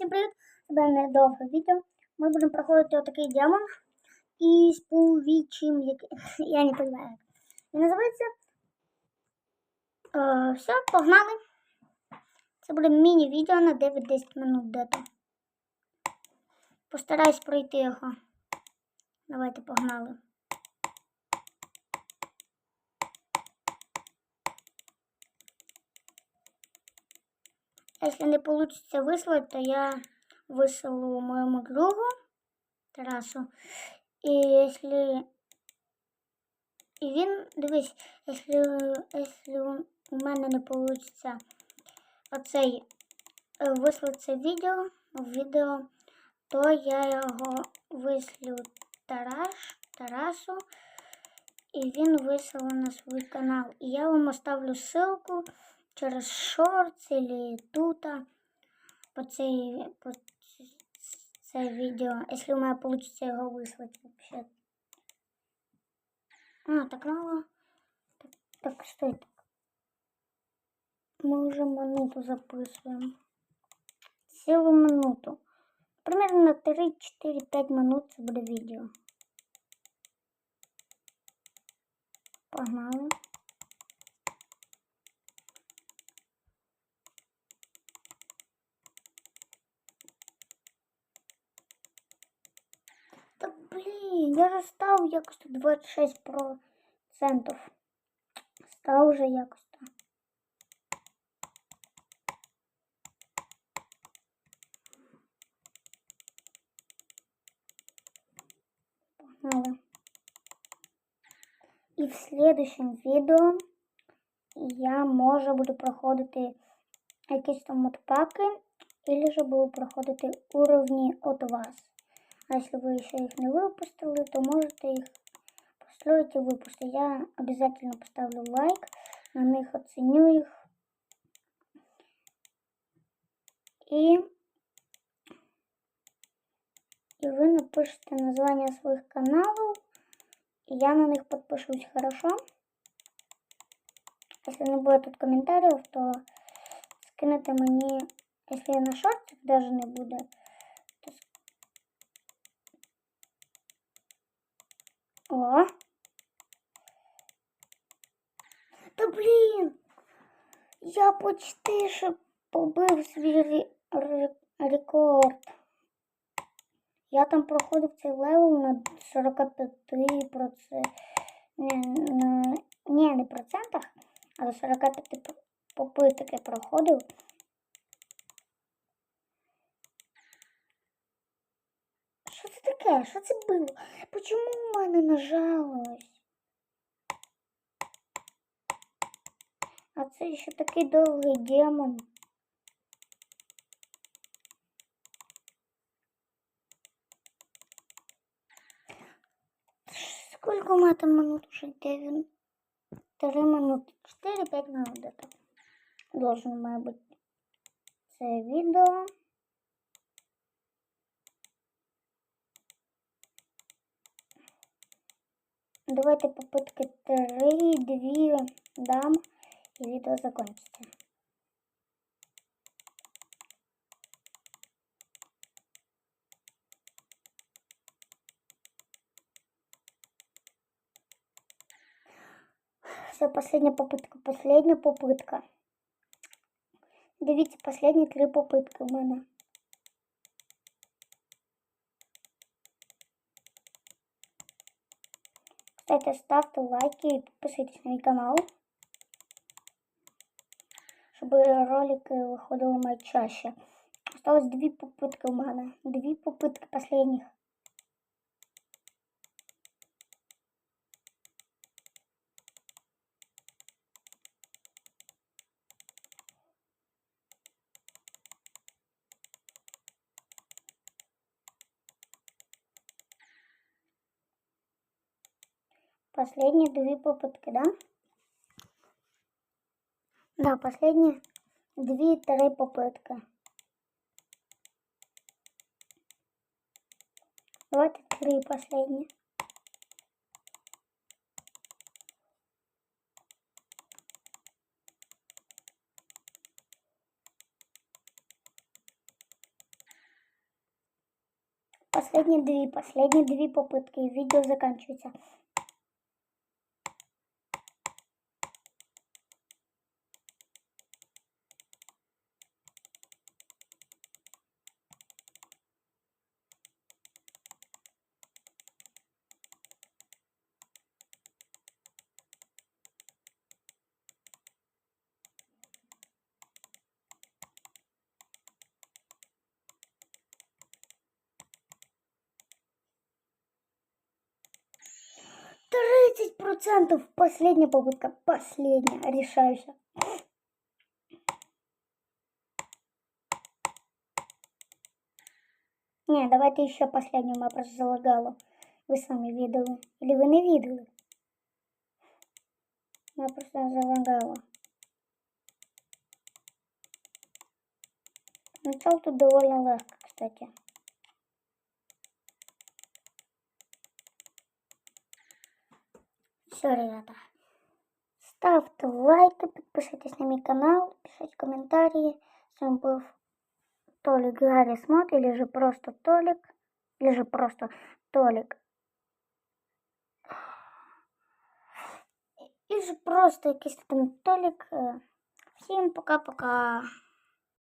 Всім привіт! Це буде недовге відео. Ми будемо проходити отакий демон із повічим, який я не розумію. Він називається. Е, все, погнали. Це буде міні-відео на 9-10 минут дето. Постараюсь пройти його. Давайте погнали. Если не получится выслать, то я вышлю моему другу Тарасу. І якщо і він, дивись, якщо, якщо у мене не вийде оцей е, вислати це відео, відео, то я його вислю Тараш, Тарасу, і він вислав на свій канал. І я вам оставлю ссылку через шортс или тут по цей по це відео, якщо у мене вийде його вислати вообще. А, так мало. Так, так стой так. Мы уже минуту записываем. Цілу минуту. Примерно 3-4-5 минут це буде відео. Погнали. Та блін, я же став якось 26%. Став уже якось. Погнали. І в следующем відео я може буду проходити якісь там модпаки, или же буду проходити уровні от вас. А если вы еще их не выпустили, то можете их построить и выпустить. Я обязательно поставлю лайк, на них оценю их. И, и вы напишите название своих каналов, и я на них подпишусь, хорошо? Если не будет тут комментариев, то скинете мне, если на шортах даже не будет, О. Та блін! Я почти ще побив свій рекорд. Я там проходив цей левел на 45%. Не, на... Ні, не процентах, а до 45 попиток я проходив. Що це таке? Що це було? Почему у мене нажалось? А це ще такий довгий демон. Сколько мене там минут уже? 9? 3 минути. 4-5 минут это. Должен має бути це відео. Давайте попытки 3, 2 дам и видео закончится. Все, последняя попытка, последняя попытка. Дивіться, последние три попытки у мене. Кстати, ставьте лайки и подписывайтесь на мой канал, чтобы ролики выходили мои чаще. Осталось две попытки у меня. Две попытки последних. Последние две попытки, да? Да, последние две-три попитки. Вот три последние. Последние две, последние две попытки. Видео заканчивается. Процентов. Последняя попытка. Последняя. Решаюся. Не, давайте еще последнюю. Мене просто залагало. Ви самі видели. Или ви не видели? Мене просто залагало. Начал тут довольно легко, кстати. Все, ребята. Ставьте лайки, подписывайтесь на мой канал, пишите комментарии. С вами был Толик Гарри Смот, или же просто Толик, или же просто Толик. І же просто якийсь там Толік. Всім пока-пока.